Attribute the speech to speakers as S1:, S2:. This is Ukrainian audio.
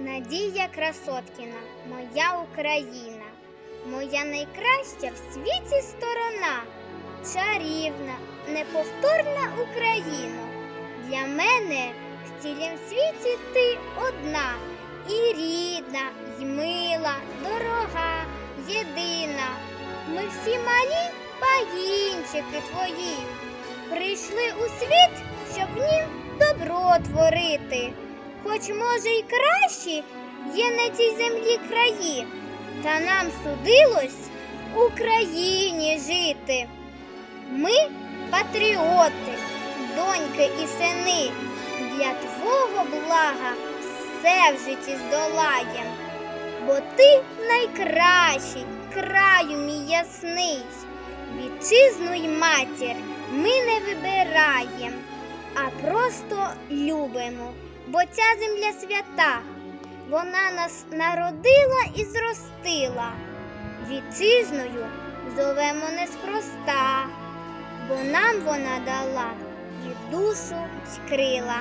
S1: Надія Красоткіна, моя Україна, моя найкраща в світі сторона, чарівна, неповторна Україна. Для мене в цілім світі ти одна, і рідна, і мила, дорога, єдина. Ми всі малі пагінчики твої, прийшли у світ, щоб в нім добро творити. Хоч, може, й кращі є на цій землі краї, та нам судилось в Україні жити. Ми патріоти, доньки і сини, для твого блага все в житті здолаєм. Бо ти найкращий, краю мій ясний. Вітчизну й матір ми не вибираєм, а просто любимо, бо ця земля свята, вона нас народила і зростила. Вітчизною зовемо неспроста, бо нам вона дала і душу й крила.